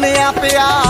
ਭੁੱਲਿਆ ਪਿਆ।